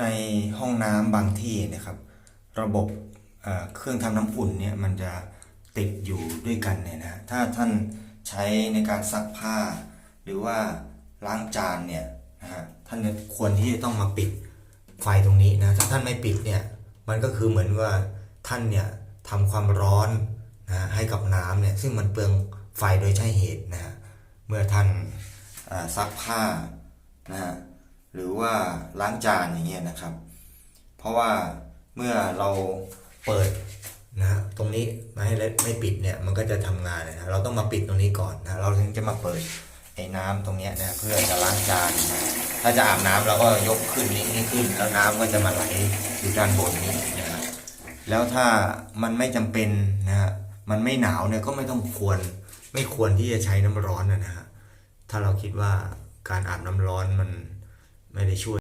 ในห้องน้ำบางที่นะครับ ระบบเอ่อเครื่องทำน้ำอุ่นเนี่ยมันจะติดอยู่ด้วยกันเนี่ยนะถ้าท่านใช้ในการซักผ้า หรือว่าล้างจานเนี่ยนะฮะท่านควรที่จะต้องมาปิดไฟตรงนี้นะถ้าท่านไม่ปิดเนี่ยมันก็คือเหมือนว่าท่านเนี่ยทำความร้อนนะฮะให้กับน้ำเนี่ยซึ่งมันเปลืองไฟโดยใช่เหตุนะฮะเมื่อท่านซักผ้านะฮะ หรือว่าล้างจานอย่างเงี้ยนะครับ เพราะว่าเมื่อเราเปิดนะฮะตรงนี้ไม่ให้ไม่ปิดเนี่ยมันก็จะทำงานนะเราต้องมาปิดตรงนี้ก่อนนะเราถึงจะมาเปิดไอ้น้ำตรงเนี้ยนะเพื่อจะล้างจานนะถ้าจะอาบน้ำเราก็ยกขึ้นนี้นี่ขึ้น แล้วน้ำก็จะมาไหลอยู่ด้านบนนี้นะฮะแล้วถ้ามันไม่จำเป็นนะฮะมันไม่หนาวเนี่ยก็ไม่ต้องควรไม่ควรที่จะใช้น้ำร้อนนะฮะถ้าเราคิดว่าการอาบน้ำร้อนมัน ไม่ได้ช่วย